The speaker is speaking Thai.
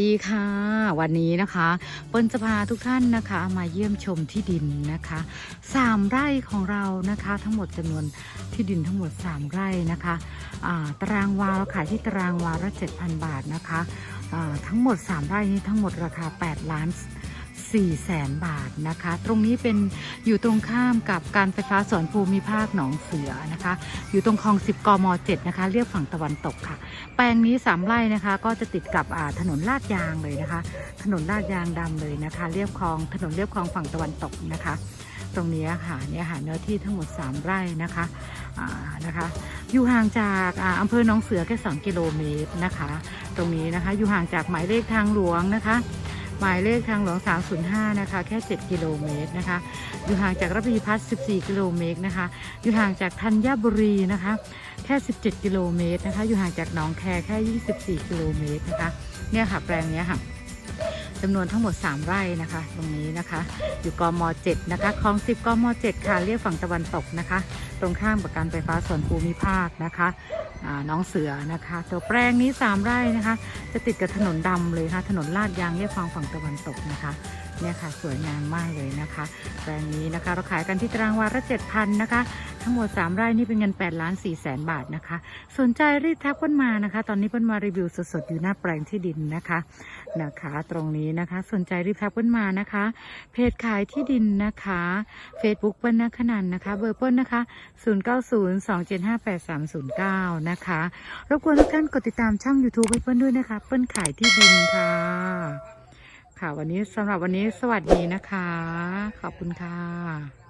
ดีค่ะ วันนี้นะคะเปิ้ลจะพาทุกท่านนะคะ มาเยี่ยมชมที่ดินนะคะสามไร่ของเรานะคะ ทั้งหมดจำนวนที่ดินทั้งหมด 3 ไร่นะคะตารางวาเราขายที่ตารางวาละ7,000 บาทนะคะทั้งหมด 3 ไร่นี้ทั้งหมดราคา 8 ล้าน 4แสนบาทนะคะ ตรงนี้เป็นอยู่ตรงข้ามกับการไฟฟ้าส่วนภูมิภาคหนองเสือนะคะ อยู่ตรงคลอง 10 กม 7 นะคะ เรียบฝั่งตะวันตกค่ะ แปลงนี้สามไร่นะคะ ก็จะติดกับถนนลาดยางเลยนะคะ ถนนลาดยางดำเลยนะคะ เรียบคลองถนนเรียบคลองฝั่งตะวันตกนะคะ ตรงนี้ค่ะเนี่ยค่ะเนื้อที่ทั้งหมด 3 ไร่นะคะนะคะอยู่ห่างจากอ่าอำเภอหนองเสือแค่ 2 กิโลเมตรนะคะ ตรงนี้นะคะอยู่ห่างจากหมายเลขทางหลวงนะคะ หมายเลขทางหลวง 305 นะคะ แค่ 7 กิโลเมตรนะคะ อยู่ห่างจากระพีพัฒน์14 กิโลเมตรนะคะ อยู่ห่างจากธัญบุรีนะคะ แค่ 17 กิโลเมตรนะคะ อยู่ห่างจากหนองแคแค่ 24 กิโลเมตรนะคะ เนี่ยค่ะแปลงเนี้ยค่ะ จำนวนทั้งหมด 3 ไร่นะคะ ตรงนี้นะคะ อยู่กม7นะคะคลอง 10กม7ค่ะเรียกฝั่งตะวันตกนะคะ ตรงข้ามกับการไฟฟ้าส่วนภูมิภาคนะคะน้องเสือนะคะ ตัวแปลงนี้ 3 ไร่นะคะ จะติดกับถนนดำเลยค่ะ ถนนลาดยางเรียบฝั่งฝั่งตะวันตกนะคะเนี่ยค่ะสวยงามมากเลยนะคะ แปลงนี้นะคะเราขายกันที่ตารางวาละ7,000นะคะ ทั้งหมด 3 ไร่นี่เป็นเงิน8ล้าน4แสนบาทนะคะ สนใจรีบทักเปิ้ลมานะคะ ตอนนี้เปิ้ลมารีวิวสดๆอยู่หน้าแปลงที่ดินนะคะนะคะ ตรงนี้นะคะ สนใจรีบทักเปิ้ลมานะคะ เพจขายที่ดินนะคะ Facebook เปิ้ลนักขนันนะคะ เบอร์เปิ้ลนะคะ 0902758309 นะคะรบกวนทุกท่านกดติดตามช่อง YouTube ให้เปิ้ลด้วยนะคะ เปิ้ลขายที่ดินค่ะ ค่ะวันนี้สำหรับวันนี้สวัสดีนะคะ ขอบคุณค่ะ